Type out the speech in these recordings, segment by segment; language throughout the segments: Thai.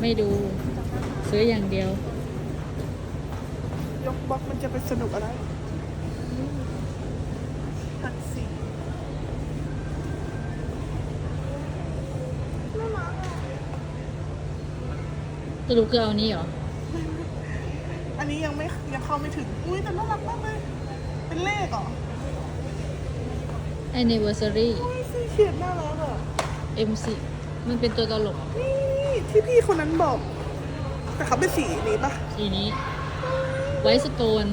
ไม่ดู ซื้ออย่างเดียว ยกบล็อกมันจะไปสนุกอะไรหักสีน่ารักอะสรุปคือเอานี้เหรอ อันนี้ยังไม่ยังเข้าไม่ถึง อุ้ยแต่น่ารักมากเลย เป็นเลขเหรอ anniversary อุ้ยสีเขียนน่ารักอะ MC มันเป็นตัวตลก นี่ ที่พี่คนนั้นบอก แต่เขาเป็นสีนี้ปะทีนี้ ไวสโตน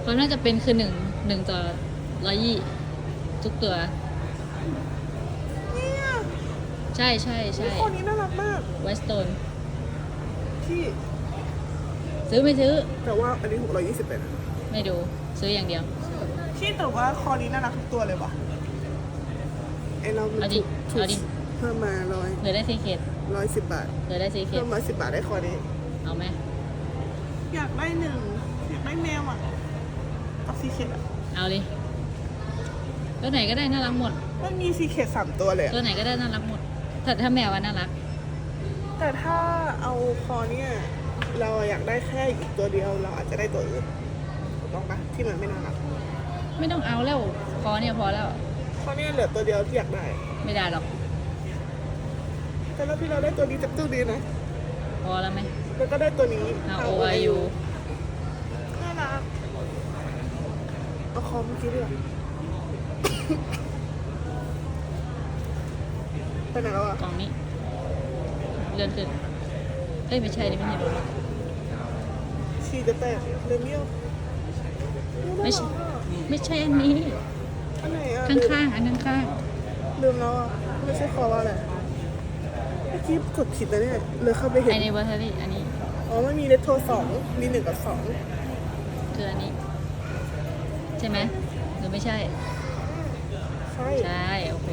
เขาน่าจะเป็นคือหนึ่งหนึ่งต่อร้อยยี่ทุกตัว เนี่ยใช่ใช่ใช่คนนี้น่ารักมาก ไวสโตนที่ ซื้อไม่ซื้อ แต่ว่าอันนี้หกร้อยยี่สิบเป็นไม่ดู ซื้ออย่างเดียวที่แต่ว่าคอนี้น่ารักทุกตัวเลยว่ะไอเราเอาดิถูกเอาดิ เพิ่มมาร้อยเหลือได้ซีเคดร้อยสิบบาทเหลือได้ซีเคเพิ่ดมร้อยสิบบาทได้คอนี้ เอาไหมอยากได้หนึ่งอยากได้แมวอะเอาซีเคดอะเอาเลยตัวไหนก็ได้น่ารักหมด มันมีซีเคดสามตัวเลยอะตัวไหนก็ได้น่ารักหมดแต่ถ้าแมวอะน่ารัก แต่ถ้าเอาคอเนี่ย เราอยากได้แค่อีกตัวเดียวเราอาจจะได้ตัวอื่นถูกต้องปะที่มันไม่น่ารักไม่ต้องเอาแล้วพอเนี่ยพอแล้วคอเนี่ยเหลือตัวเดียวที่อยากได้ ไม่ได้หรอก แต่แล้วที่เราได้ตัวนี้จากตู้ดีนะ พอแล้วไหมแล้วก็ได้ตัวนี้เอาเอา O I U น่ารักเอาคอมเมื่อกี้ดีกว่าไปไหนแล้วอะกล่องนี้ เลื่อนขึ้นเอ้ยไม่ใช่นี่ไม่ใช่รถหรอกชีจะแตกเรเมียวไม่ใช่ไม่ใช่อันนี้ อันไหนอะข้างๆอันข้างลืมแล้วอะไม่ใช่คอว่าอะไร เมื่อกี้กดผิดนะเนี่ยเลยเข้าไปๆเห็น anniversary อันนี้ อ๋อไม่มีเลทโทรสองมีหนึ่งกับสองคืออันนี้ ใช่ไหมหรือไม่ใช่ ใช่ใช่ โอเค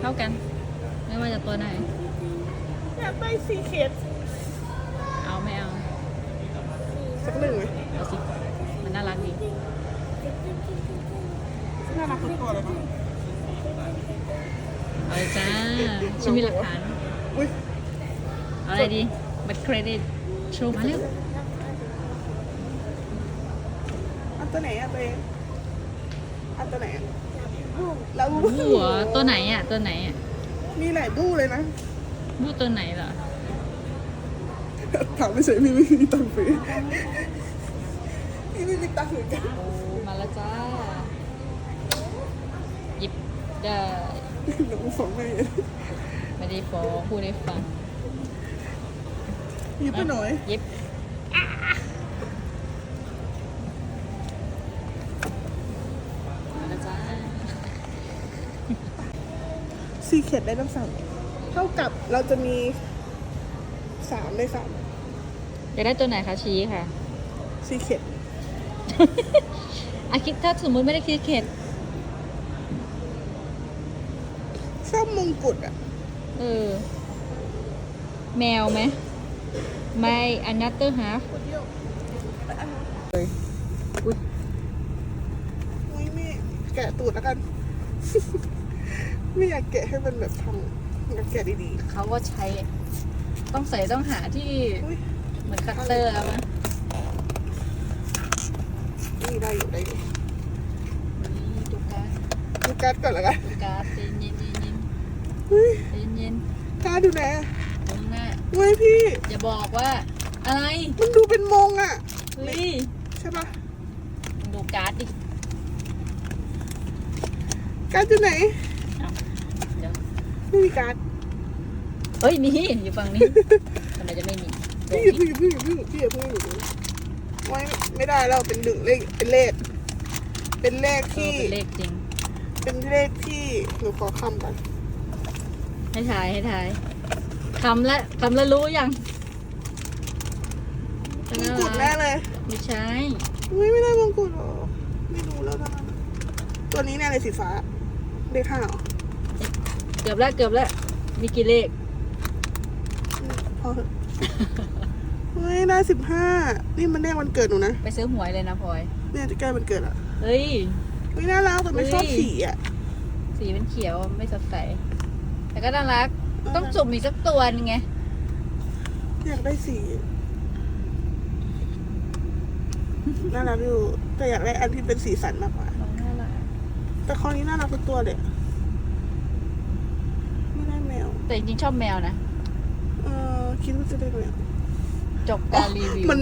เท่ากัน ไม่ว่าจะตัวไหน อยากได้ซีเคสเอาไม่เอาสักหนึ่งไหมเอาสิมันน่ารักดีน่ารักทุกตัวเลยนะ เอาเลยจ้าฉันมีหลักฐานอุ้ยเอาอะไรดีบัตรเครดิตโชว์มาเร็วอันตัวไหนอะตัวเองอันตัวไหนอะแล้วบูเหรอตัวไหนอะ ตัวไหนอะ มีหลายบู้เลยนะ บูตัวไหนเหรอถามไม่ใช่พี่ไม่มีตังค์ฟรีพี่ไม่มีตังค์เหมือนกัน โอ้มาแล้วจ้า หยิบได้ หนูฟ้องแม่ไม่ได้ฟ้องพูดให้ฟังหยิบไปหน่อยหยิบมาแล้วจ้าซีเข็ดได้ตั้งสามเท่ากับเราจะมีสามได้สามอยากได้ตัวไหนคะชี้ค่ะซีเข็ด อาคิดถ้าสมมุติไม่ได้คิดเขต ชอบมงกุฎอะ เออ แมวไหม ไม่ another half เลยอุ้ยอุ้ยไม่แกะตูดแล้วกัน ไม่อยากแกะให้มันแบบทำอยากแกะดีเขาก็ใช้ ต้องใส่ต้องหาที่ๆอุ้ยเหมือนคัตเตอร์เอามานี่ได้อยู่ได้อยู่ดูการ์ดดูการ์ดก่อนแล้วกัน ดูการ์ดเอุ้ยเย็นเย็นการ์ดดูไหนอะตรงหน้าเว้ยพี่ อย่าบอกว่า อะไรมันดูเป็นมงอะ เฮ้ยใช่ปะดูการ์ดดิการ์ดอยู่ไหนเอาเดี๋ยวไม่มีการ์ดเฮ้ยมีอยู่ฝั่งนี้ทำไมจะไม่มีตรงพี่อย่านี้เพิ่งอย่าเพิ่งพี่อย่าเพิ่งพี่อย่าเพิ่งอยู่ดูไม่ไม่ได้แล้วเป็นหนึ่งเลขเป็นเลข เป็นเลขเออที่ เป็นเลขจริงเป็นเลขที่หนูขอคำก่อน ให้ทายให้ทายคำละคำละรู้ยังมงกุฎแน่เลยไม่ใช่อุ้ยไม่ได้มงกุฎหรอไม่รู้แล้วนะตัวนี้แน่เลยสีฟ้าเลขห้าเหรอเกือบแล้วเกือบแล้วมีกี่เลขพอเถอะเฮ้ยได้สิบห้านี่มันเลขวันเกิดหนูนะไปซื้อหวยเลยนะพลอยเนี่ยจะใกล้วันเกิดอะเฮ้ยไม่น่ารักแต่ไม่ชอบเฮ้ยสีอะสีเป็นเขียวไม่สดใส แต่ก็น่ารัก ต้องสุ่มอีกสักตัวนึงไง อยากได้สีน่ารักอยู่แต่อยากได้อันที่เป็นสีสันมากกว่าน้องน่ารัก แต่คอนี้น่ารักทุกตัวเลยไม่ได้แมว แต่จริงๆชอบแมวนะ เออคิดว่าจะได้แมวจบการรีวิว มัน